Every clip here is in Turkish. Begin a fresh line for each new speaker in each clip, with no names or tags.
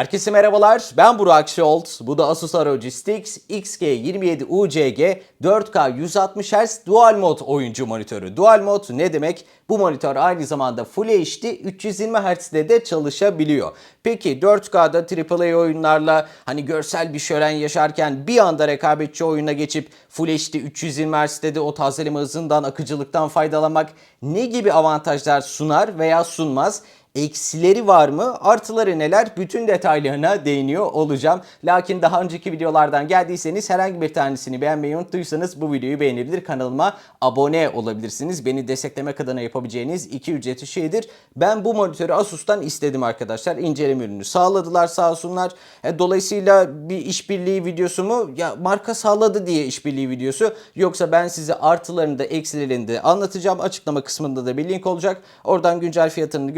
Herkese merhabalar. Ben Burak Şolt. Bu da Asus ROG Strix XG27 UCG 4K 160 Hz Dual Mod oyuncu monitörü. Dual Mod ne demek? Bu monitör aynı zamanda Full HD 320 Hz'de de çalışabiliyor. Peki 4K'da AAA oyunlarla hani görsel bir şölen yaşarken bir anda rekabetçi oyuna geçip Full HD 320 Hz'de de o tazeleme hızından, akıcılıktan faydalanmak ne gibi avantajlar sunar veya sunmaz? Eksileri var mı? Artıları neler? Bütün detaylarına değiniyor olacağım. Lakin daha önceki videolardan geldiyseniz herhangi bir tanesini beğenmeyi unuttuysanız bu videoyu beğenebilir. Kanalıma abone olabilirsiniz. Beni desteklemek adına yapabileceğiniz iki ücreti şeydir. Ben bu monitörü Asus'tan istedim arkadaşlar. İnceleme ürünü sağladılar sağ olsunlar. E, dolayısıyla bir işbirliği videosu mu? Ya marka sağladı diye işbirliği videosu. Yoksa ben size artılarını da eksilerini de anlatacağım. Açıklama kısmında da bir link olacak. Oradan güncel fiyatını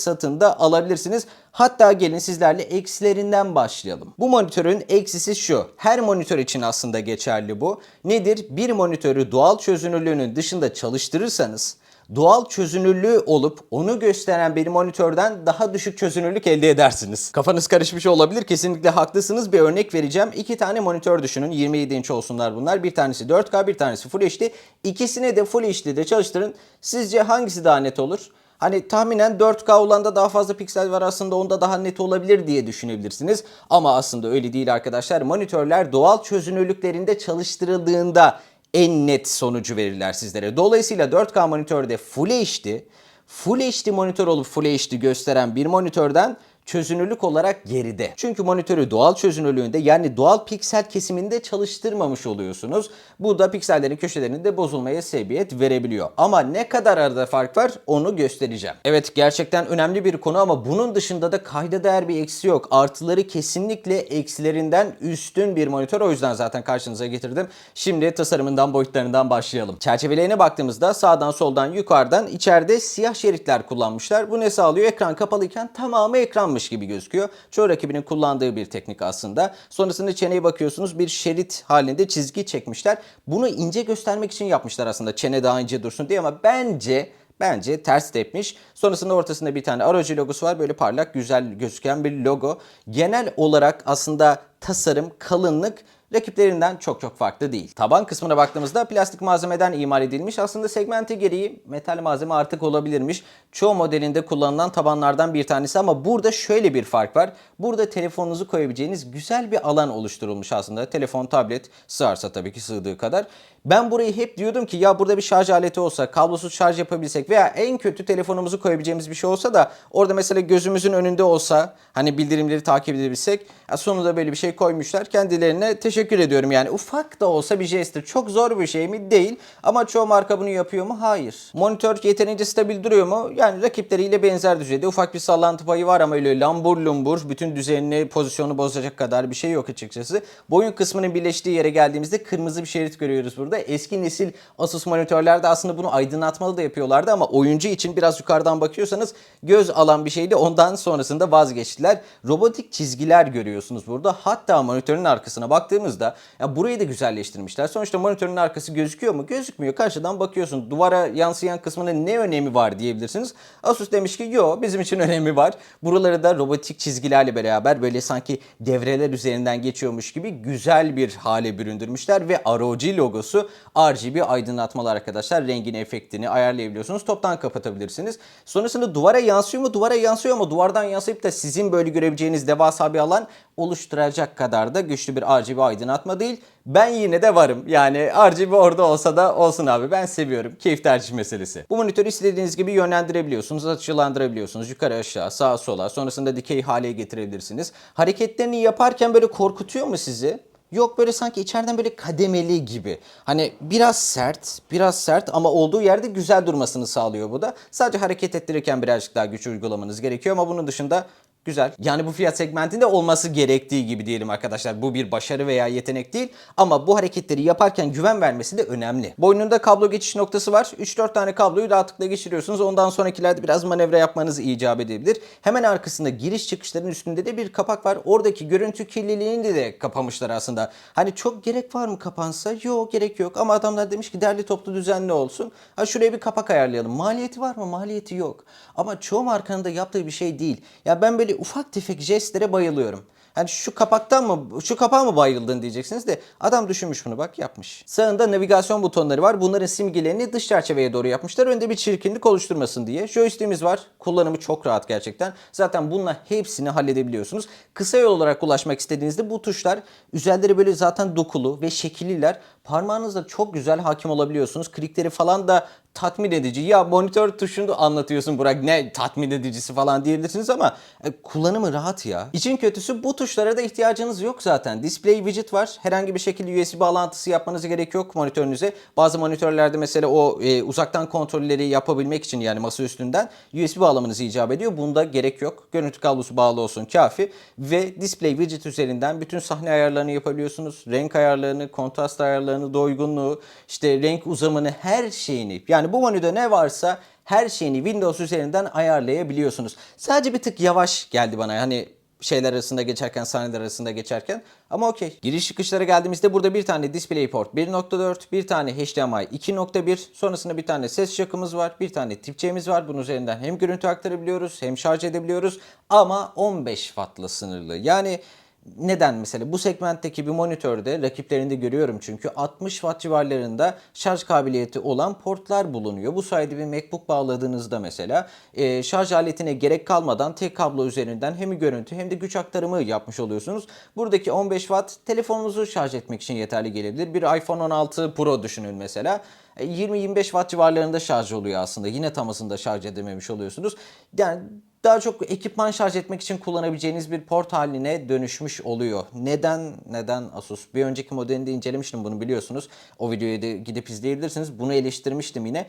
görebilir satında alabilirsiniz. Hatta gelin sizlerle eksilerinden başlayalım. Bu monitörün eksisi şu. Her monitör için aslında geçerli bu. Nedir? Bir monitörü doğal çözünürlüğünün dışında çalıştırırsanız doğal çözünürlüğü olup onu gösteren bir monitörden daha düşük çözünürlük elde edersiniz. Kafanız karışmış olabilir. Kesinlikle haklısınız. Bir örnek vereceğim. İki tane monitör düşünün. 27 inç olsunlar bunlar. Bir tanesi 4K, bir tanesi Full HD. İkisini de Full HD'de çalıştırın. Sizce hangisi daha net olur? Hani tahminen 4K olanda daha fazla piksel var aslında onda daha net olabilir diye düşünebilirsiniz. Ama aslında öyle değil arkadaşlar. Monitörler doğal çözünürlüklerinde çalıştırıldığında en net sonucu verirler sizlere. Dolayısıyla 4K monitörde Full HD, Full HD monitör olup Full HD gösteren bir monitörden çözünürlük olarak geride. Çünkü monitörü doğal çözünürlüğünde yani doğal piksel kesiminde çalıştırmamış oluyorsunuz. Bu da piksellerin köşelerinde bozulmaya sebebiyet verebiliyor. Ama ne kadar arada fark var onu göstereceğim. Evet gerçekten önemli bir konu ama bunun dışında da kayda değer bir eksi yok. Artıları kesinlikle eksilerinden üstün bir monitör. O yüzden zaten karşınıza getirdim. Şimdi tasarımından boyutlarından başlayalım. Çerçevelerine baktığımızda sağdan soldan yukarıdan içeride siyah şeritler kullanmışlar. Bu ne sağlıyor? Ekran kapalıyken tamamı ekranmış gibi gözüküyor. Çoğu rakibinin kullandığı bir teknik aslında. Sonrasında çeneye bakıyorsunuz bir şerit halinde çizgi çekmişler. Bunu ince göstermek için yapmışlar aslında. Çene daha ince dursun diye ama bence Bence ters tepmiş. Sonrasında ortasında bir tane ROG logosu var. Böyle parlak, güzel gözüken bir logo. Genel olarak aslında tasarım, kalınlık rakiplerinden çok çok farklı değil. Taban kısmına baktığımızda plastik malzemeden imal edilmiş. Aslında segmenti gereği metal malzeme artık olabilirmiş. Çoğu modelinde kullanılan tabanlardan bir tanesi ama burada şöyle bir fark var. Burada telefonunuzu koyabileceğiniz güzel bir alan oluşturulmuş aslında. Telefon, tablet sığarsa tabii ki sığdığı kadar. Ben burayı hep diyordum ki ya burada bir şarj aleti olsa, kablosuz şarj yapabilsek veya en kötü telefonumuzu koyabileceğimiz bir şey olsa da orada mesela gözümüzün önünde olsa hani bildirimleri takip edebilsek. Sonunda böyle bir şey koymuşlar. Kendilerine teşekkür ediyorum yani. Ufak da olsa bir jesttir. Çok zor bir şey mi? Değil. Ama çoğu marka bunu yapıyor mu? Hayır. Monitör yeterince stabil duruyor mu? Yani rakipleriyle benzer düzeyde. Ufak bir sallantı payı var ama öyle lambur lumbur bütün düzenini, pozisyonu bozacak kadar bir şey yok açıkçası. Boyun kısmının birleştiği yere geldiğimizde kırmızı bir şerit görüyoruz burada. Eski nesil Asus monitörlerde aslında bunu aydınlatmalı da yapıyorlardı ama oyuncu için biraz yukarıdan bakıyorsanız göz alan bir şeydi. Ondan sonrasında vazgeçtiler. Robotik çizgiler görüyorsunuz burada. Hatta monitörün arkasına baktığımızda ya burayı da güzelleştirmişler. Sonuçta monitörün arkası gözüküyor mu? Gözükmüyor. Karşıdan bakıyorsun. Duvara yansıyan kısmının ne önemi var diyebilirsiniz. Asus demiş ki yo bizim için önemi var. Buraları da robotik çizgilerle beraber böyle sanki devreler üzerinden geçiyormuş gibi güzel bir hale büründürmüşler ve ROG logosu RGB aydınlatmalar arkadaşlar. Rengin efektini ayarlayabiliyorsunuz. Toptan kapatabilirsiniz. Sonrasında duvara yansıyor mu? Duvara yansıyor ama duvardan yansıyıp da sizin böyle görebileceğiniz devasa bir alan oluşturacak kadar da güçlü bir RGB aydınlatma değil. Ben yine de varım. Yani RGB orada olsa da olsun abi. Ben seviyorum. Keyif tercih meselesi. Bu monitörü istediğiniz gibi yönlendirebiliyorsunuz. Açılandırabiliyorsunuz. Yukarı aşağı, sağa sola. Sonrasında dikey hale getirebilirsiniz. Hareketlerini yaparken böyle korkutuyor mu sizi? Yok böyle sanki içeriden böyle kademeli gibi. Hani biraz sert, biraz sert ama olduğu yerde güzel durmasını sağlıyor bu da. Sadece hareket ettirirken birazcık daha güç uygulamanız gerekiyor ama bunun dışında Güzel. Yani bu fiyat segmentinde olması gerektiği gibi diyelim arkadaşlar. Bu bir başarı veya yetenek değil ama bu hareketleri yaparken güven vermesi de önemli. Boynunda kablo geçiş noktası var. 3-4 tane kabloyu rahatlıkla geçiriyorsunuz. Ondan sonrakilerde biraz manevra yapmanız icap edebilir. Hemen arkasında giriş çıkışların üstünde de bir kapak var. Oradaki görüntü kirliliğini de, kapamışlar aslında. Hani çok gerek var mı kapansa? Yok gerek yok ama adamlar demiş ki derli toplu düzenli olsun. Ha şuraya bir kapak ayarlayalım. Maliyeti var mı? Maliyeti yok. Ama çoğu markanın da yaptığı bir şey değil. Ya ben böyle böyle ufak tefek jestlere bayılıyorum. Hani şu kapaktan mı, şu kapağa mı bayıldın diyeceksiniz de adam düşünmüş bunu bak yapmış. Sağında navigasyon butonları var. Bunların simgelerini dış çerçeveye doğru yapmışlar. Önde bir çirkinlik oluşturmasın diye. Joystick'imiz var. Kullanımı çok rahat gerçekten. Zaten bununla hepsini halledebiliyorsunuz. Kısa yol olarak ulaşmak istediğinizde bu tuşlar üzerleri böyle zaten dokulu ve şekilliler. Parmağınızla çok güzel hakim olabiliyorsunuz. Klikleri falan da tatmin edici. Ya monitör tuşunu anlatıyorsun Burak ne tatmin edicisi falan diyebilirsiniz ama e, kullanımı rahat ya. İçin kötüsü bu tuşlara da ihtiyacınız yok zaten. Display widget var. Herhangi bir şekilde USB bağlantısı yapmanıza gerek yok monitörünüze. Bazı monitörlerde mesela o e, uzaktan kontrolleri yapabilmek için yani masa üstünden USB bağlamanız icap ediyor. Bunda gerek yok. Görüntü kablosu bağlı olsun kafi. Ve display widget üzerinden bütün sahne ayarlarını yapabiliyorsunuz. Renk ayarlarını, kontrast ayarlarını, doygunluğu, işte renk uzamını her şeyini. Yani bu menüde ne varsa her şeyini Windows üzerinden ayarlayabiliyorsunuz. Sadece bir tık yavaş geldi bana. Hani şeyler arasında geçerken, sahneler arasında geçerken. Ama okey. Giriş çıkışlara geldiğimizde burada bir tane DisplayPort 1.4, bir tane HDMI 2.1, sonrasında bir tane ses jackımız var, bir tane tip C'miz var. Bunun üzerinden hem görüntü aktarabiliyoruz hem şarj edebiliyoruz. Ama 15 wattla sınırlı. Yani neden mesela bu segmentteki bir monitörde rakiplerinde görüyorum çünkü 60 watt civarlarında şarj kabiliyeti olan portlar bulunuyor. Bu sayede bir MacBook bağladığınızda mesela e, şarj aletine gerek kalmadan tek kablo üzerinden hem görüntü hem de güç aktarımı yapmış oluyorsunuz. Buradaki 15 watt telefonunuzu şarj etmek için yeterli gelebilir. Bir iPhone 16 Pro düşünün mesela. 20-25 watt civarlarında şarj oluyor aslında. Yine tam hızında şarj edememiş oluyorsunuz. Yani daha çok ekipman şarj etmek için kullanabileceğiniz bir port haline dönüşmüş oluyor. Neden? Neden Asus? Bir önceki modelinde incelemiştim bunu biliyorsunuz. O videoyu da gidip izleyebilirsiniz. Bunu eleştirmiştim yine.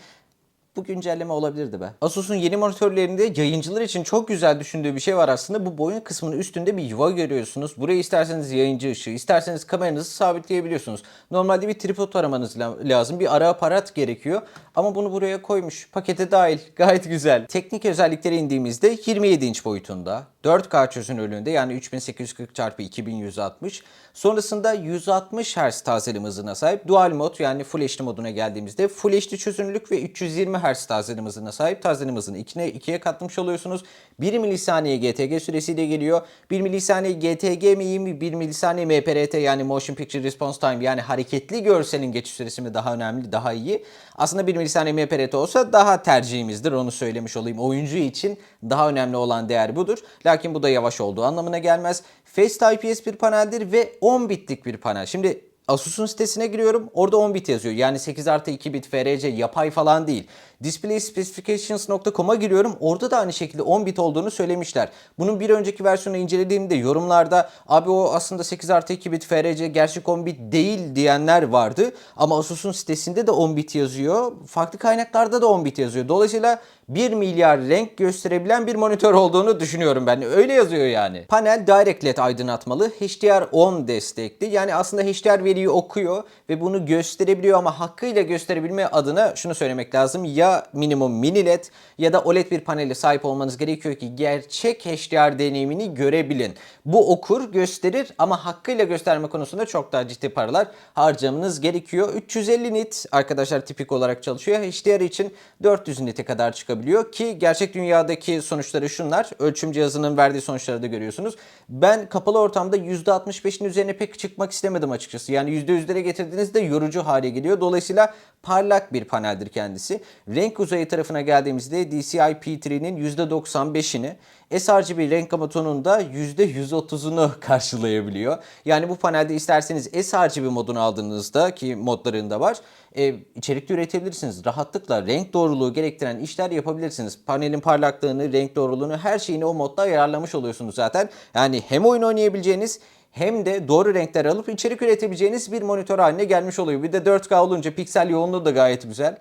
Bu güncelleme olabilirdi be. Asus'un yeni monitörlerinde yayıncılar için çok güzel düşündüğü bir şey var aslında. Bu boyun kısmının üstünde bir yuva görüyorsunuz. Buraya isterseniz yayıncı ışığı, isterseniz kameranızı sabitleyebiliyorsunuz. Normalde bir tripod aramanız lazım. Bir ara aparat gerekiyor. Ama bunu buraya koymuş. Pakete dahil. Gayet güzel. Teknik özelliklere indiğimizde 27 inç boyutunda. 4K çözünürlüğünde yani 3840 x 2160. Sonrasında 160 Hz tazeleme hızına sahip Dual Mod yani Full HD moduna geldiğimizde Full HD çözünürlük ve 320 Hz tazeleme hızına sahip tazeleme hızını ikiye, ikiye katlamış oluyorsunuz. 1 milisaniye GTG süresiyle geliyor. 1 milisaniye GTG mi iyi mi? 1 milisaniye MPRT yani Motion Picture Response Time yani hareketli görselin geçiş süresi mi daha önemli, daha iyi? Aslında 1 milisaniye MPRT olsa daha tercihimizdir onu söylemiş olayım. Oyuncu için daha önemli olan değer budur. Lakin bu da yavaş olduğu anlamına gelmez. Face IPS bir paneldir ve 10 bitlik bir panel. Şimdi Asus'un sitesine giriyorum. Orada 10 bit yazıyor. Yani 8 artı 2 bit FRC yapay falan değil. DisplaySpecifications.com'a giriyorum. Orada da aynı şekilde 10 bit olduğunu söylemişler. Bunun bir önceki versiyonu incelediğimde yorumlarda abi o aslında 8 artı 2 bit FRC gerçek 10 bit değil diyenler vardı. Ama Asus'un sitesinde de 10 bit yazıyor. Farklı kaynaklarda da 10 bit yazıyor. Dolayısıyla 1 milyar renk gösterebilen bir monitör olduğunu düşünüyorum ben. Öyle yazıyor yani. Panel Direct LED aydınlatmalı. HDR10 destekli. Yani aslında HDR veriyi okuyor ve bunu gösterebiliyor ama hakkıyla gösterebilme adına şunu söylemek lazım. Ya minimum mini LED ya da OLED bir panele sahip olmanız gerekiyor ki gerçek HDR deneyimini görebilin. Bu okur, gösterir ama hakkıyla gösterme konusunda çok daha ciddi paralar harcamanız gerekiyor. 350 nit arkadaşlar tipik olarak çalışıyor. HDR için 400 nite kadar çıkabiliyor ki gerçek dünyadaki sonuçları şunlar. Ölçüm cihazının verdiği sonuçları da görüyorsunuz. Ben kapalı ortamda %65'in üzerine pek çıkmak istemedim açıkçası. Yani %100'lere getirdiğinizde yorucu hale geliyor. Dolayısıyla parlak bir paneldir kendisi. Renk uzayı tarafına geldiğimizde DCI P3'nin %95'ini, sRGB renk gama tonunda %130'unu karşılayabiliyor. Yani bu panelde isterseniz sRGB modunu aldığınızda ki modlarında var, e, içerik de üretebilirsiniz. Rahatlıkla renk doğruluğu gerektiren işler yapabilirsiniz. Panelin parlaklığını, renk doğruluğunu her şeyini o modda ayarlamış oluyorsunuz zaten. Yani hem oyun oynayabileceğiniz hem de doğru renkler alıp içerik üretebileceğiniz bir monitör haline gelmiş oluyor. Bir de 4K olunca piksel yoğunluğu da gayet güzel.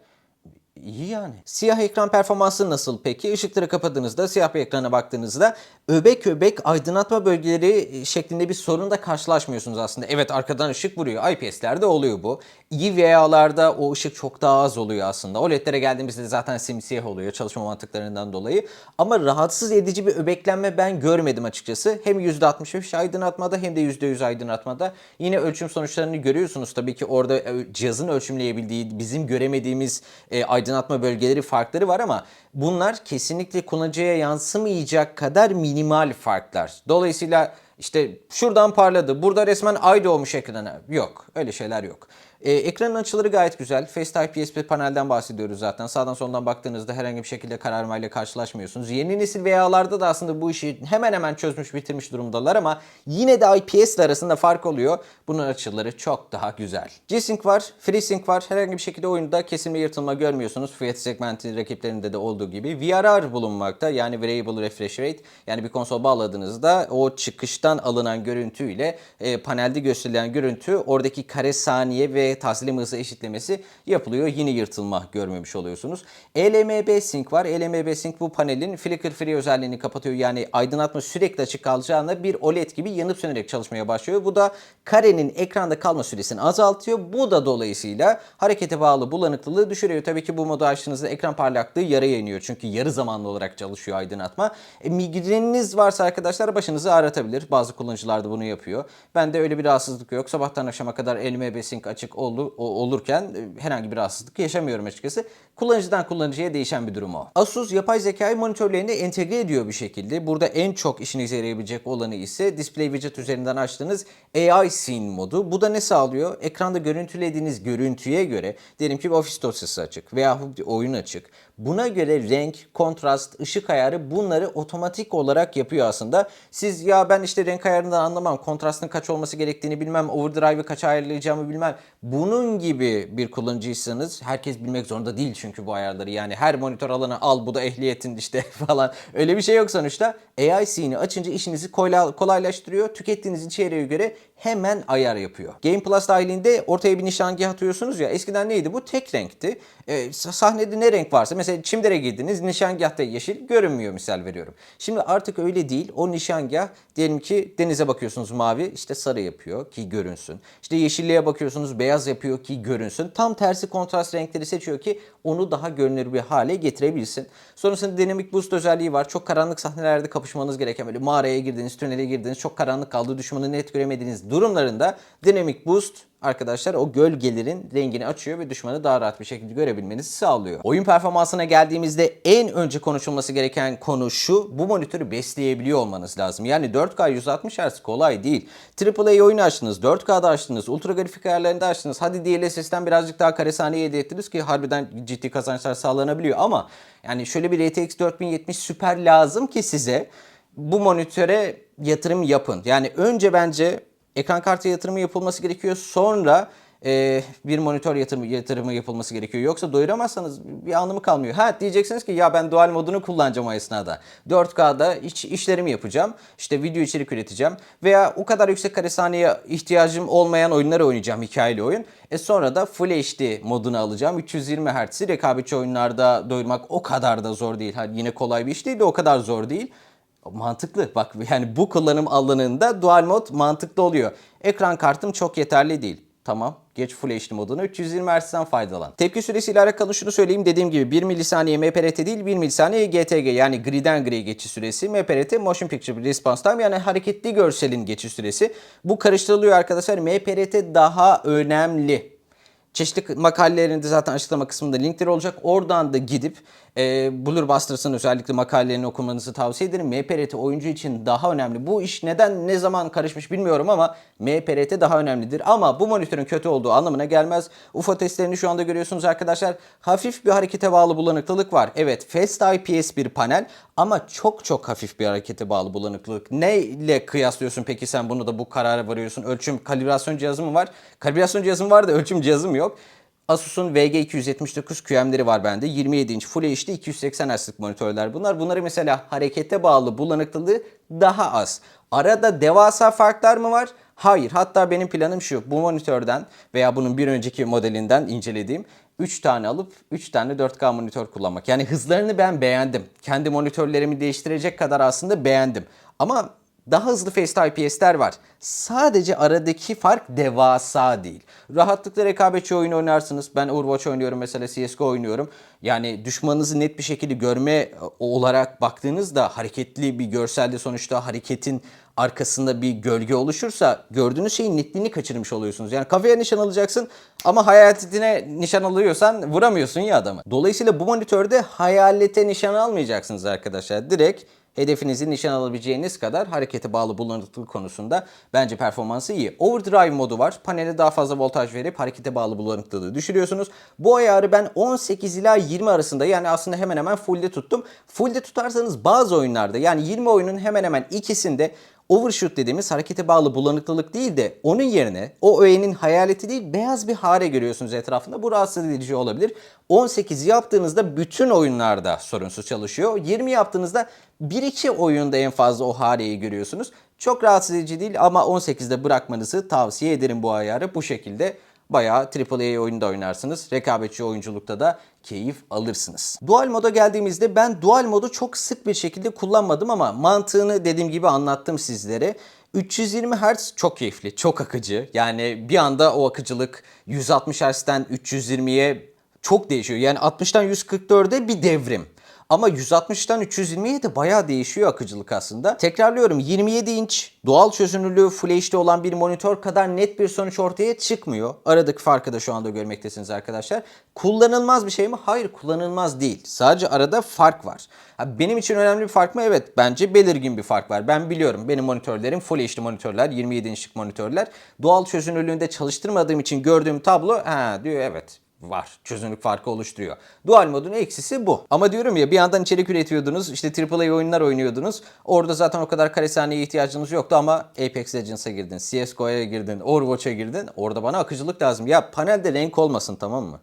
İyi yani. Siyah ekran performansı nasıl peki? Işıkları kapadığınızda, siyah bir ekrana baktığınızda öbek öbek aydınlatma bölgeleri şeklinde bir sorunla karşılaşmıyorsunuz aslında. Evet arkadan ışık vuruyor. IPS'lerde oluyor bu. İyi VA'larda o ışık çok daha az oluyor aslında. OLED'lere geldiğimizde zaten simsiyah oluyor çalışma mantıklarından dolayı. Ama rahatsız edici bir öbeklenme ben görmedim açıkçası. Hem %65 aydınlatmada hem de %100 aydınlatmada. Yine ölçüm sonuçlarını görüyorsunuz tabii ki orada cihazın ölçümleyebildiği bizim göremediğimiz aydınlatma aydınlatma bölgeleri farkları var ama bunlar kesinlikle kullanıcıya yansımayacak kadar minimal farklar. Dolayısıyla işte şuradan parladı, burada resmen ay doğmuş ekrana. Yok, öyle şeyler yok. Ee, ekranın açıları gayet güzel. Face IPS bir panelden bahsediyoruz zaten. Sağdan soldan baktığınızda herhangi bir şekilde kararmayla karşılaşmıyorsunuz. Yeni nesil VA'larda da aslında bu işi hemen hemen çözmüş bitirmiş durumdalar ama yine de IPS arasında fark oluyor. Bunun açıları çok daha güzel. G-Sync var, FreeSync var. Herhangi bir şekilde oyunda kesilme yırtılma görmüyorsunuz. Fiyat segmenti rakiplerinde de olduğu gibi. VRR bulunmakta yani Variable Refresh Rate. Yani bir konsol bağladığınızda o çıkıştan alınan görüntüyle e, panelde gösterilen görüntü oradaki kare saniye ve tahsilim hızı eşitlemesi yapılıyor. Yine yırtılma görmemiş oluyorsunuz. E LMB Sync var. E LMB Sync bu panelin flicker free özelliğini kapatıyor. Yani aydınlatma sürekli açık kalacağına bir OLED gibi yanıp sönerek çalışmaya başlıyor. Bu da karenin ekranda kalma süresini azaltıyor. Bu da dolayısıyla harekete bağlı bulanıklılığı düşürüyor. Tabii ki bu modu açtığınızda ekran parlaklığı yarıya iniyor. Çünkü yarı zamanlı olarak çalışıyor aydınlatma. E, migreniniz varsa arkadaşlar başınızı ağrıtabilir. Bazı kullanıcılar da bunu yapıyor. Bende öyle bir rahatsızlık yok. Sabahtan akşama kadar LMB Sync açık olurken e, herhangi bir rahatsızlık yaşamıyorum açıkçası. Kullanıcıdan kullanıcıya değişen bir durum o. Asus yapay zekayı monitörlerine entegre ediyor bir şekilde. Burada en çok işinize yarayabilecek olanı ise Display Widget üzerinden açtığınız AI Scene modu. Bu da ne sağlıyor? Ekranda görüntülediğiniz görüntüye göre diyelim ki bir ofis dosyası açık veya bir oyun açık. Buna göre renk, kontrast, ışık ayarı bunları otomatik olarak yapıyor aslında. Siz ya ben işte renk ayarından anlamam, kontrastın kaç olması gerektiğini bilmem, overdrive'ı kaç ayarlayacağımı bilmem. Bunun gibi bir kullanıcıysanız herkes bilmek zorunda değil çünkü bu ayarları. Yani her monitör alanı al bu da ehliyetin işte falan. Öyle bir şey yok sonuçta. AI scene'i açınca işinizi kolayla- kolaylaştırıyor. Tükettiğiniz içeriğe göre hemen ayar yapıyor. Game Plus dahilinde ortaya bir nişangah atıyorsunuz ya. Eskiden neydi bu? Tek renkti. Sa- sahnede ne renk varsa mesela çimdere girdiniz nişangahta yeşil görünmüyor misal veriyorum. Şimdi artık öyle değil. O nişangah diyelim ki denize bakıyorsunuz mavi işte sarı yapıyor ki görünsün. İşte yeşilliğe bakıyorsunuz beyaz yapıyor ki görünsün. Tam tersi kontrast renkleri seçiyor ki onu daha görünür bir hale getirebilsin. Sonrasında Dynamic Boost özelliği var. Çok karanlık sahnelerde kapışmanız gereken böyle mağaraya girdiniz, tünele girdiniz, çok karanlık kaldı, düşmanı net göremediğiniz durumlarında Dynamic Boost arkadaşlar o gölgelerin rengini açıyor ve düşmanı daha rahat bir şekilde görebilmenizi sağlıyor. Oyun performansına geldiğimizde en önce konuşulması gereken konu şu. Bu monitörü besleyebiliyor olmanız lazım. Yani 4K 160 Hz kolay değil. AAA oyunu açtınız, 4K'da açtınız, ultra grafik ayarlarında açtınız. Hadi DLSS'den birazcık daha kare saniye ettiniz ki harbiden ciddi kazançlar sağlanabiliyor ama yani şöyle bir RTX 4070 süper lazım ki size bu monitöre yatırım yapın. Yani önce bence ekran kartı yatırımı yapılması gerekiyor. Sonra e, bir monitör yatırımı, yatırımı yapılması gerekiyor. Yoksa doyuramazsanız bir anlamı kalmıyor. Ha diyeceksiniz ki ya ben dual modunu kullanacağım o esnada. 4K'da iç, işlerimi yapacağım. İşte video içerik üreteceğim. Veya o kadar yüksek kare saniye ihtiyacım olmayan oyunları oynayacağım. Hikayeli oyun. E sonra da Full HD modunu alacağım. 320 Hz'i rekabetçi oyunlarda doyurmak o kadar da zor değil. Ha, yine kolay bir iş değil de o kadar zor değil. Mantıklı. Bak yani bu kullanım alanında dual mod mantıklı oluyor. Ekran kartım çok yeterli değil. Tamam. Geç Full HD modunu 320 Hz'den faydalan. Tepki süresiyle alakalı şunu söyleyeyim. Dediğim gibi 1 milisaniye MPRT değil 1 milisaniye GTG yani griden gri geçiş süresi. MPRT Motion Picture Response Time yani hareketli görselin geçiş süresi. Bu karıştırılıyor arkadaşlar. MPRT daha önemli. Çeşitli makalelerinde zaten açıklama kısmında linkleri olacak. Oradan da gidip e, Blur Busters'ın özellikle makalelerini okumanızı tavsiye ederim. MPRT oyuncu için daha önemli. Bu iş neden ne zaman karışmış bilmiyorum ama MPRT daha önemlidir. Ama bu monitörün kötü olduğu anlamına gelmez. UFO testlerini şu anda görüyorsunuz arkadaşlar. Hafif bir harekete bağlı bulanıklılık var. Evet Fast IPS bir panel ama çok çok hafif bir harekete bağlı bulanıklılık. Ne ile kıyaslıyorsun peki sen bunu da bu karara varıyorsun? Ölçüm kalibrasyon cihazı mı var? Kalibrasyon cihazım var da ölçüm cihazım yok. Asus'un VG279 QM'leri var bende. 27 inç Full HD 280 Hz'lik monitörler bunlar. Bunları mesela harekete bağlı bulanıklılığı daha az. Arada devasa farklar mı var? Hayır. Hatta benim planım şu. Bu monitörden veya bunun bir önceki modelinden incelediğim 3 tane alıp 3 tane 4K monitör kullanmak. Yani hızlarını ben beğendim. Kendi monitörlerimi değiştirecek kadar aslında beğendim. Ama daha hızlı Face IPS'ler var. Sadece aradaki fark devasa değil. Rahatlıkla rekabetçi oyun oynarsınız. Ben Overwatch oynuyorum mesela CSGO oynuyorum. Yani düşmanınızı net bir şekilde görme olarak baktığınızda hareketli bir görselde sonuçta hareketin arkasında bir gölge oluşursa gördüğünüz şeyin netliğini kaçırmış oluyorsunuz. Yani kafaya nişan alacaksın ama hayaletine nişan alıyorsan vuramıyorsun ya adamı. Dolayısıyla bu monitörde hayalete nişan almayacaksınız arkadaşlar. Direkt hedefinizi nişan alabileceğiniz kadar harekete bağlı bulanıklık konusunda bence performansı iyi. Overdrive modu var. Panele daha fazla voltaj verip harekete bağlı bulanıklığı düşürüyorsunuz. Bu ayarı ben 18 ila 20 arasında yani aslında hemen hemen fullde tuttum. Fullde tutarsanız bazı oyunlarda yani 20 oyunun hemen hemen ikisinde overshoot dediğimiz harekete bağlı bulanıklılık değil de onun yerine o öğenin hayaleti değil beyaz bir hare görüyorsunuz etrafında. Bu rahatsız edici olabilir. 18 yaptığınızda bütün oyunlarda sorunsuz çalışıyor. 20 yaptığınızda 1-2 oyunda en fazla o hareyi görüyorsunuz. Çok rahatsız edici değil ama 18'de bırakmanızı tavsiye ederim bu ayarı. Bu şekilde bayağı AAA oyunda oynarsınız. Rekabetçi oyunculukta da keyif alırsınız. Dual moda geldiğimizde ben dual modu çok sık bir şekilde kullanmadım ama mantığını dediğim gibi anlattım sizlere. 320 Hz çok keyifli, çok akıcı. Yani bir anda o akıcılık 160 Hz'den 320'ye çok değişiyor. Yani 60'tan 144'e bir devrim. Ama 160'tan 320'ye de bayağı değişiyor akıcılık aslında. Tekrarlıyorum 27 inç doğal çözünürlüğü Full HD olan bir monitör kadar net bir sonuç ortaya çıkmıyor. Aradaki farkı da şu anda görmektesiniz arkadaşlar. Kullanılmaz bir şey mi? Hayır kullanılmaz değil. Sadece arada fark var. Benim için önemli bir fark mı? Evet bence belirgin bir fark var. Ben biliyorum benim monitörlerim Full HD monitörler, 27 inçlik monitörler. Doğal çözünürlüğünde çalıştırmadığım için gördüğüm tablo ha diyor evet var. Çözünürlük farkı oluşturuyor. Dual modun eksisi bu. Ama diyorum ya bir yandan içerik üretiyordunuz. işte AAA oyunlar oynuyordunuz. Orada zaten o kadar kare saniyeye ihtiyacınız yoktu ama Apex Legends'a girdin, CSGO'ya girdin, Overwatch'a girdin. Orada bana akıcılık lazım. Ya panelde renk olmasın tamam mı?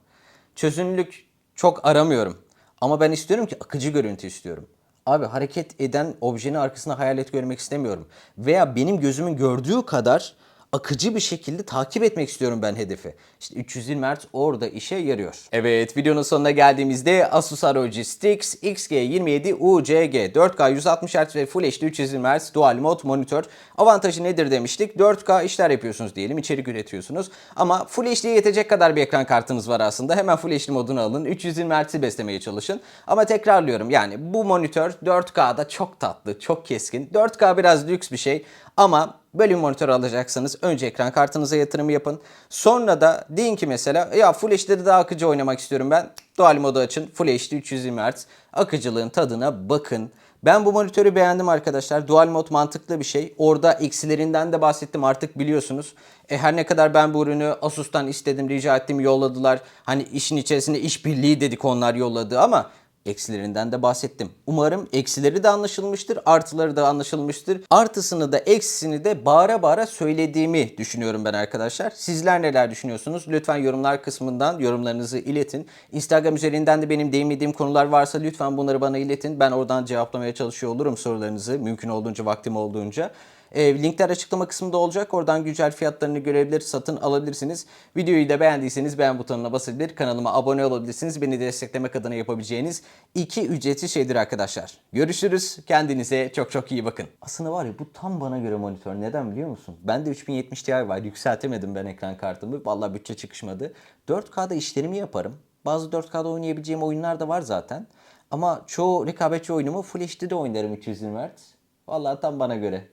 Çözünürlük çok aramıyorum. Ama ben istiyorum ki akıcı görüntü istiyorum. Abi hareket eden objenin arkasında hayalet görmek istemiyorum. Veya benim gözümün gördüğü kadar akıcı bir şekilde takip etmek istiyorum ben hedefi. İşte 320 Hz orada işe yarıyor. Evet videonun sonuna geldiğimizde Asus ROG Strix XG27 UCG 4K 160 Hz ve Full HD 320 Hz Dual Mode monitör. Avantajı nedir demiştik? 4K işler yapıyorsunuz diyelim, içerik üretiyorsunuz. Ama Full HD'ye yetecek kadar bir ekran kartınız var aslında. Hemen Full HD modunu alın. 320 Hz'i beslemeye çalışın. Ama tekrarlıyorum yani bu monitör 4K'da çok tatlı, çok keskin. 4K biraz lüks bir şey ama böyle bir monitör alacaksanız önce ekran kartınıza yatırım yapın. Sonra da deyin ki mesela ya Full HD'de daha akıcı oynamak istiyorum ben. Dual modu açın. Full HD 320 Hz. Akıcılığın tadına bakın. Ben bu monitörü beğendim arkadaşlar. Dual mod mantıklı bir şey. Orada eksilerinden de bahsettim artık biliyorsunuz. E, her ne kadar ben bu ürünü Asus'tan istedim, rica ettim, yolladılar. Hani işin içerisinde işbirliği dedik onlar yolladı ama Eksilerinden de bahsettim. Umarım eksileri de anlaşılmıştır, artıları da anlaşılmıştır. Artısını da eksisini de bağıra bağıra söylediğimi düşünüyorum ben arkadaşlar. Sizler neler düşünüyorsunuz? Lütfen yorumlar kısmından yorumlarınızı iletin. Instagram üzerinden de benim değinmediğim konular varsa lütfen bunları bana iletin. Ben oradan cevaplamaya çalışıyor olurum sorularınızı. Mümkün olduğunca, vaktim olduğunca. E, linkler açıklama kısmında olacak. Oradan güncel fiyatlarını görebilir, satın alabilirsiniz. Videoyu da beğendiyseniz beğen butonuna basabilir. Kanalıma abone olabilirsiniz. Beni desteklemek adına yapabileceğiniz iki ücretsiz şeydir arkadaşlar. Görüşürüz. Kendinize çok çok iyi bakın. Aslında var ya bu tam bana göre monitör. Neden biliyor musun? Bende 3070 Ti var. Yükseltemedim ben ekran kartımı. Vallahi bütçe çıkışmadı. 4K'da işlerimi yaparım. Bazı 4K'da oynayabileceğim oyunlar da var zaten. Ama çoğu rekabetçi oyunumu Full HD'de oynarım 220 Hz. Vallahi tam bana göre.